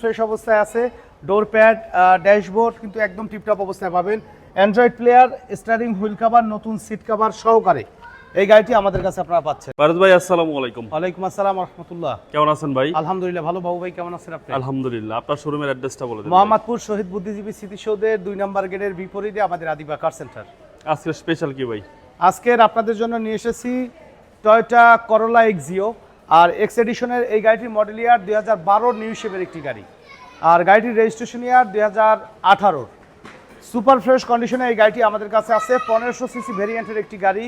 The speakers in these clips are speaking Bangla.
ফ্রেশ অবস্থায় আছে ডোর প্যাড ড্যাশবোর্ড কিন্তু একদম টিপটপ অবস্থায় পাবেন। Android player steering wheel cover নতুন সিট কাভার সহকারে। এই গাড়িটি আমাদের কাছে আপনারা পাচ্ছেন। ফারুদ ভাই আসসালামু আলাইকুম। ওয়ালাইকুম আসসালাম রহমতুল্লাহ কেমন আছেন ভাই? আলহামদুলিল্লাহ ভালো। বাবু ভাই কেমন আছেন আপনি? আলহামদুলিল্লাহ আপনার শোরুমের অ্যাড্রেসটা বলে দিন মোহাম্মদপুর শহীদ বুদ্ধিজীবী স্মৃতিসৌধের দুই নম্বর গেটের বিপরীতে আমাদের আদিবা কার সেন্টার আজকে স্পেশাল কি ভাই? আজকের আপনাদের জন্য নিয়ে এসেছি Toyota Corolla Axio R X এডিশনের এই গাড়িটির মডেল ইয়ার দুই হাজার বারোর নিউ শেপের একটি গাড়ি। আর গাড়িটির রেজিস্ট্রেশন ইয়ার দুই হাজার আঠারোর। সুপার ফ্রেশ কন্ডিশনে এই গাড়িটি আমাদের কাছে আছে। পনেরোশো সিসি ভেরিয়েন্টের একটি গাড়ি।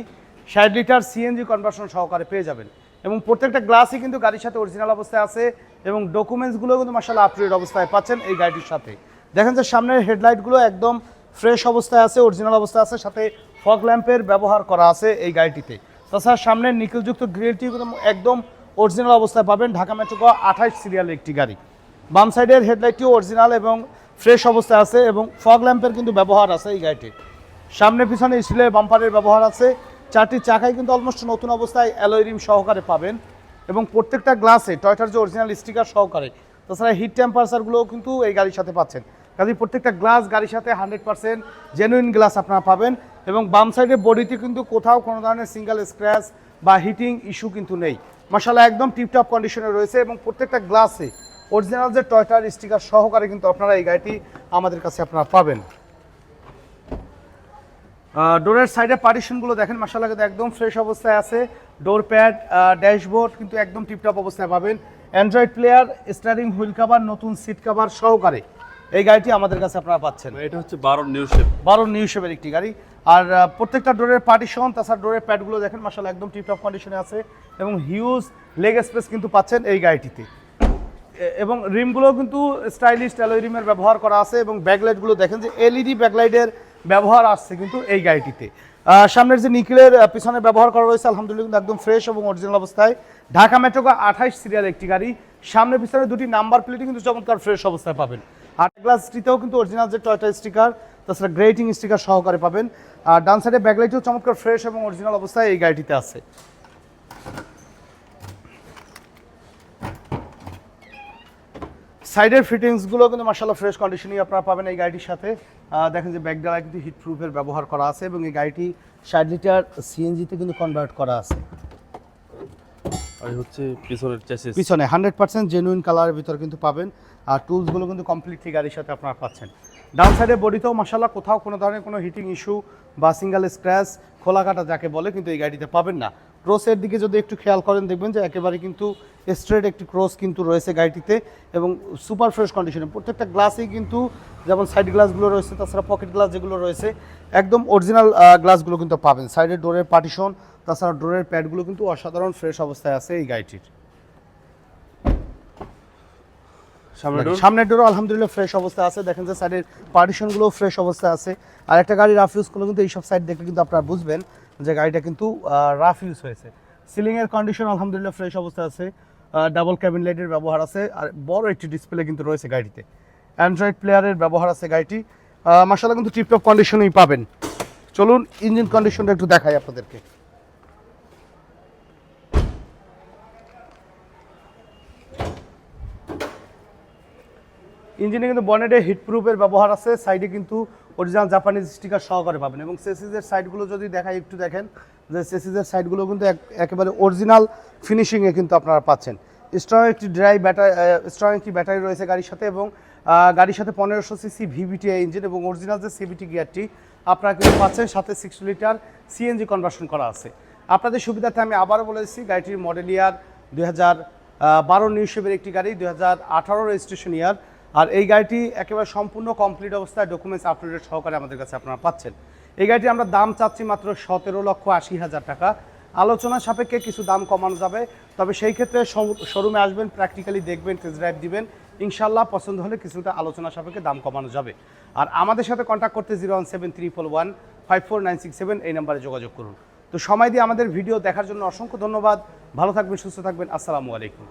ষাট লিটার সিএনজি কনভার্সন সহকারে পেয়ে যাবেন। এবং প্রত্যেকটা গ্লাসই কিন্তু গাড়ির সাথে অরিজিনাল অবস্থায় আছে এবং ডকুমেন্টসগুলো কিন্তু মাসাল্লাহ আপটুডেট অবস্থায় পাচ্ছেন এই গাড়িটির সাথে। দেখেন যে সামনের হেডলাইটগুলো একদম ফ্রেশ অবস্থায় আছে অরিজিনাল অবস্থায় আছে, সাথে ফগ ল্যাম্পের ব্যবহার করা আছে এই গাড়িটিতে। তাছাড়া সামনের নিকেলযুক্ত গ্রিলটি একদম অরিজিনাল অবস্থায় পাবেন ঢাকা মেট্রো আঠাইশ সিরিয়ালের একটি গাড়ি। বাম সাইডের হেডলাইটটিও অরিজিনাল এবং ফ্রেশ অবস্থায় আছে এবং ফগ ল্যাম্পের কিন্তু ব্যবহার আছে এই গাড়িটির সামনে পিছনে স্টিলের বাম্পারের ব্যবহার আছে। চারটি চাকায় কিন্তু অলমোস্ট নতুন অবস্থায় অ্যালয় রিম সহকারে পাবেন এবং প্রত্যেকটা গ্লাসে টয়টার যে অরিজিনাল স্টিকার সহকারে। তাছাড়া হিট টেম্পারেচারগুলোও কিন্তু এই গাড়ির সাথে পাচ্ছেন। কাজে প্রত্যেকটা গ্লাস গাড়ির সাথে হান্ড্রেড পার্সেন্ট জেনুইন গ্লাস আপনারা পাবেন এবং বাম সাইডের বডিতে কিন্তু কোথাও কোনো ধরনের সিঙ্গেল স্ক্র্যাচ বা হিটিং ইস্যু কিন্তু নেই। মশালা একদম টিপটপ কন্ডিশনে রয়েছে এবং প্রত্যেকটা গ্লাসে অরিজিনাল যে টয়টার স্টিকার সহকারে কিন্তু আপনারা এই গাড়িটি আমাদের কাছে আপনারা পাবেন। ডোরের সাইডে পার্টিশনগুলো দেখেন মাসাল্লাহ কিন্তু একদম ফ্রেশ অবস্থায় আছে। ডোর প্যাড ড্যাশবোর্ড কিন্তু একদম টিপটপ অবস্থায় পাবেন। Android player steering wheel cover নতুন সিট কাভার সহকারে। এই গাড়িটি আমাদের কাছে আপনারা পাচ্ছেন। এটা হচ্ছে বারো নিউ শেপ বারো নিউ শেপের একটি গাড়ি। আর প্রত্যেকটা ডোরের পার্টিশন তাছাড়া ডোরের প্যাডগুলো দেখেন মাসাল্লাহ একদম টিপটপ কন্ডিশনে আছে এবং হিউজ লেগ স্পেস কিন্তু পাচ্ছেন এই গাড়িটিতে। এবং রিমগুলো কিন্তু স্টাইলিশ অ্যালয় রিমের ব্যবহার করা আছে এবং ব্যাকলাইটগুলো দেখেন যে এলইডি ব্যাকলাইটের ব্যবহার আসছে কিন্তু এই গাড়িটিতে। সামনের যে নিকেলের পিছনে ব্যবহার করা রয়েছে আলহামদুলিল্লাহ কিন্তু একদম ফ্রেশ এবং অরিজিনাল অবস্থায়। ঢাকা মেট্রো আঠাইশ সিরিয়াল একটি গাড়ি। সামনে পিছনে দুটি নাম্বার প্লেটই কিন্তু চমৎকার ফ্রেশ অবস্থায় পাবেন। আর গ্লাসটিতেও কিন্তু অরিজিনাল যে টয়টা স্টিকার তাছাড়া গ্রেটিং স্টিকার সহকারে পাবেন। আর ডান সাইডে ব্যাকলাইটও চমৎকার ফ্রেশ এবং অরিজিনাল অবস্থায় এই গাড়িটিতে আছে। সাইডের ফিটিংসগুলো কিন্তু মার্শাল্লাহ ফ্রেশ কন্ডিশনই আপনারা পাবেন এই গাড়িটির সাথে। দেখেন যে ব্যাকডালায় কিন্তু হিট প্রুফের ব্যবহার করা আছে এবং এই গাড়িটি ষাট লিটার সিএনজিতে কিন্তু কনভার্ট করা আছে। আর হচ্ছে পিছনের চেসিস পিছনে হান্ড্রেড পার্সেন্ট জেনুইন কালারের ভিতর কিন্তু পাবেন। আর টুলসগুলো কিন্তু কমপ্লিটলি গাড়ির সাথে আপনারা পাচ্ছেন। ডাউন সাইডে বডিতেও মাসাল্লাহ কোথাও কোনো ধরনের কোনো হিটিং ইস্যু বা সিঙ্গেল স্ক্র্যাচ খোলা কাটা যাকে বলে, কিন্তু এই গাড়িতে পাবেন না। ক্রোসের দিকে যদি একটু খেয়াল করেন, দেখবেন যে একেবারে কিন্তু স্ট্রেট একটি ক্রস কিন্তু রয়েছে গাড়িটিতে এবং সুপার ফ্রেশ কন্ডিশনে প্রত্যেকটা গ্লাসেই কিন্তু যেমন সাইড গ্লাসগুলো রয়েছে, তাছাড়া পকেট গ্লাস যেগুলো রয়েছে, একদম অরিজিনাল গ্লাসগুলো কিন্তু পাবেন। সাইডের ডোরের পার্টিশন তাছাড়া ডোরের প্যাডগুলো কিন্তু অসাধারণ ফ্রেশ অবস্থায় আছে এই গাড়িটির। সামনে সামনের ডোরও আলহামদুলিল্লাহ ফ্রেশ অবস্থায় আছে। দেখেন যে সাইডের পার্টিশনগুলো ফ্রেশ অবস্থায় আছে। আর একটা গাড়ি রাফ ইউজ করলে কিন্তু এইসব সাইড দেখলে কিন্তু আপনারা বুঝবেন যে গাড়িটা কিন্তু রাফ ইউজ হয়েছে। সিলিংয়ের কন্ডিশন আলহামদুলিল্লাহ ফ্রেশ অবস্থায় আছে। ডাবল ক্যাবিন লাইটের ব্যবহার আছে। আর বড় একটি ডিসপ্লে কিন্তু রয়েছে গাড়িতে। অ্যান্ড্রয়েড প্লেয়ারের ব্যবহার আছে গাড়িটি। মাসাল্লাহ কিন্তু টিপটপ কন্ডিশনেই পাবেন। চলুন ইঞ্জিন কন্ডিশনটা একটু দেখাই আপনাদেরকে। ইঞ্জিনে কিন্তু বনেটে হিট প্রুফের ব্যবহার আছে, সাইডে কিন্তু অরিজিনাল জাপানিজ স্টিকার সহকারে পাবেন। এবং সেসিসের সাইডগুলো যদি দেখাই, একটু দেখেন, যে সেসিসের সাইডগুলো কিন্তু এক- একেবারে অরিজিনাল ফিনিশিংয়ে কিন্তু আপনারা পাচ্ছেন। স্ট্রং একটি ড্রাই ব্যাটারি স্ট্রং একটি ব্যাটারি রয়েছে গাড়ির সাথে এবং গাড়ির সাথে পনেরোশো সিসি ভিভিটিআই ইঞ্জিন এবং অরিজিনাল যে সিভিটি গিয়ারটি আপনারা কিন্তু পাচ্ছেন, সাথে সিক্স লিটার সিএনজি কনভার্সন করা আছে। আপনাদের সুবিধার্থে আমি আবারও বলে দিচ্ছি, গাড়িটির মডেল ইয়ার দুই হাজার বারো নিউশেপের একটি গাড়ি, দুই হাজার আঠারো রেজিস্ট্রেশন ইয়ার আর এই গাড়িটি একেবারে সম্পূর্ণ কমপ্লিট অবস্থায় ডকুমেন্টস আপলোডেড সহকারে আমাদের কাছে আপনারা পাচ্ছেন। এই গাড়িটি আমরা দাম চাচ্ছি মাত্র সতেরো লক্ষ আশি হাজার টাকা। আলোচনা সাপেক্ষে কিছু দাম কমানো যাবে, তবে সেই ক্ষেত্রে শোরুমে আসবেন প্র্যাকটিক্যালি দেখবেন টেস্ট ড্রাইভ দিবেন। ইনশাল্লাহ পছন্দ হলে কিছুটা আলোচনা সাপেক্ষে দাম কমানো যাবে। আর আমাদের সাথে কন্ট্যাক্ট করতে zero one seven three four one five four nine six seven এই নাম্বারে যোগাযোগ করুন। তো সময় দিয়ে আমাদের ভিডিও দেখার জন্য অসংখ্য ধন্যবাদ। ভালো থাকবেন, সুস্থ থাকবেন। আসসালামু আলাইকুম।